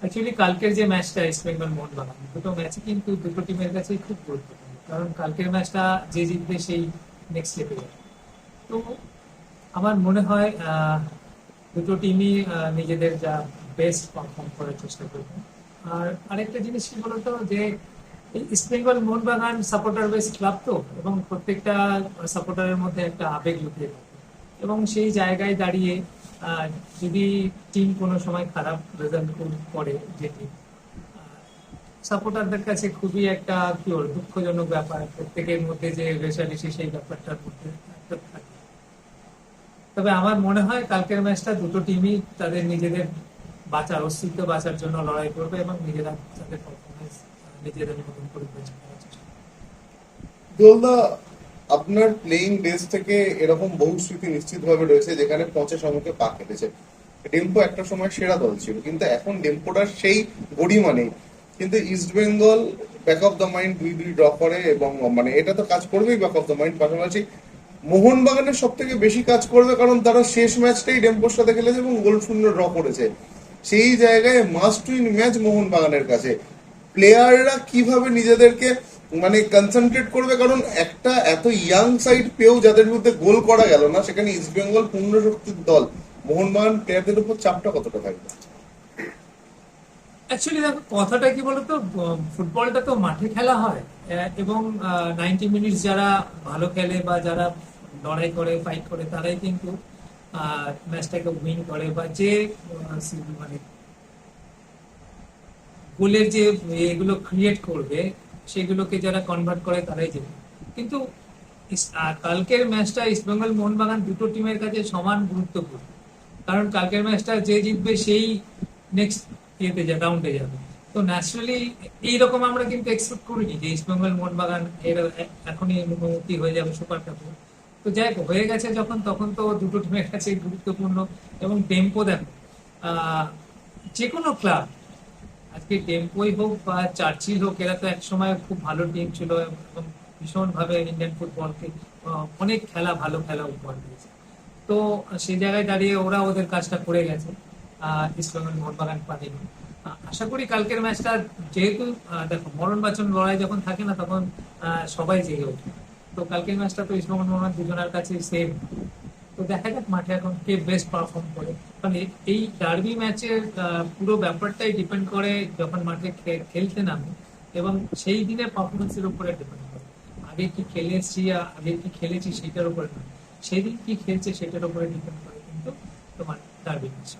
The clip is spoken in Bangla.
অ্যাকচুয়ালি কালকের যে ম্যাচটা ইস্ট বেঙ্গল মোহনবাগান দুটো ম্যাচই কিন্তু দুটো টিমের কাছে খুব গুরুত্বপূর্ণ। কারণ কালকের ম্যাচটা যে জিতবে সেই নেক্সট স্টেপে যাবে তো আমার মনে হয় দুটো টিমই নিজেদের যা বেস্ট পারফর্ম করার চেষ্টা করবে। আর আরেকটা জিনিস কি বলতো, যে এই East Bengal Mohun Bagan supporter base club তো, এবং প্রত্যেকটা সাপোর্টারের মধ্যে একটা আবেগ লুকিয়ে থাকে। এবং সেই জায়গায় দাঁড়িয়ে যদি টিম কোনো সময় খারাপ রেজাল্ট করে যে টিম সাপোর্টারদের কাছে খুবই একটা কি বলব, দুঃখজনক ব্যাপার। প্রত্যেকের মধ্যে যে রেশারেশি সেই ব্যাপারটার মধ্যে তবে আমার মনে হয় কালকের ম্যাচটা দুটো টিমই তাদের নিজেদের বাঁচার, অস্তিত্ব বাঁচার জন্য লড়াই করবে এবং নিজেরা তাদের পারফরমেন্স নিজেদের মতন করে বেঁচে চেষ্টা আপনার প্লেইং ডেজ থেকে এরকম বহু স্মৃতি নিশ্চিতভাবে রয়েছে যেখানে পচে সমুখে পা কেটেছে। ডেম্পো একটা সময় সেরা দল ছিল, কিন্তু এখন ডেম্পোটার সেই গড়িমা নেই। কিন্তু East Bengal back of the mind দুই দুই ড্র করে এবং মানে এটা তো কাজ করবেই ব্যাক অফ দ্য মাইন্ড পাশাপাশি। মোহনবাগানের সব থেকে বেশি কাজ করবে কারণ তারা শেষ ম্যাচটাই ডেম্পোর সাথে খেলেছে এবং গোল শূন্য ড্র করেছে। সেই জায়গায় মাস্ট উইন ম্যাচ মোহনবাগানের কাছে। প্লেয়াররা কীভাবে নিজেদেরকে মানে কনসেন্ট্রেট করবে কারণ একটা এত ইয়াং সাইড পেয়েও যাদের বিরুদ্ধে গোল করা গেল না, সেখানে ইস্ট বেঙ্গল পূর্ণ শক্তির দল। মোহনবাগান প্লেয়ারদের উপর চাপটা কতটা থাকবে? অ্যাকচুয়ালি দেখো, কথাটা কি বলতো? ফুটবলটা তো মাঠে খেলা হয় এবং নাইনটি মিনিটস যারা ভালো খেলে বা যারা লড়াই করে ফাইট করে, তারাই কিন্তু ম্যাচটাকে উইন করে বা যে মানে গোলের যে এগুলো ক্রিয়েট করবে সেগুলোকে যারা কনভার্ট করে তারাই জেতে। কিন্তু কালকের ম্যাচটা ইস্টবেঙ্গল মোহনবাগান দুটো টিমের কাছে সমান গুরুত্বপূর্ণ। কারণ কালকের ম্যাচটা যে জিতবে সেই নেক্সট ইয়েতে যাবে রাউন্ডে যাবে। তো ন্যাচারালি এইরকম আমরা কিন্তু এক্সপেক্ট করিনি যে ইস্টবেঙ্গল মোহনবাগান এর এখনই মুখোমুখি হয়ে যাবে সুপার কাপে। তো যাই হোক, হয়ে গেছে যখন তখন তো দুটো টিমের কাছে গুরুত্বপূর্ণ এবং টেম্পো দেখো। যে কোনো ক্লাব আজকে টেম্পোই হোক বা চার্চিল হোক, এরা তো একসময় খুব ভালো টিম ছিল এবং ভীষণ ভাবে ইন্ডিয়ান ফুটবলকে অনেক খেলা, ভালো খেলা উপহার দিয়েছে। তো সেই জায়গায় দাঁড়িয়ে ওরা ওদের কাজটা করে গেছে ইস্টবেঙ্গল মোহনবাগান পারেনি আশা করি কালকের ম্যাচটা যেহেতু দেখো মরণ বাচন লড়াই যখন থাকে না তখন সবাই জেগে ওঠে। তো কালকের ম্যাচটা তো ইস্টবেঙ্গল মোহনবাগান দুজনের কাছে সেম তো দেখা যাক মাঠে এখন কে বেস্ট পারফর্ম করে। এ- এই ডার্বি ম্যাচের পুরো ব্যাপারটাই ডিপেন্ড করে যখন মাঠে খেলতে নামে এবং সেই দিনের পারফরমেন্সের উপরে ডিপেন্ড করে। আগে কি খেলে এসছি আগে কি খেলেছি সেটার উপরে না সেদিন কি খেলছে সেটার উপরে ডিপেন্ড করে কিন্তু তোমার ডার্বি ম্যাচ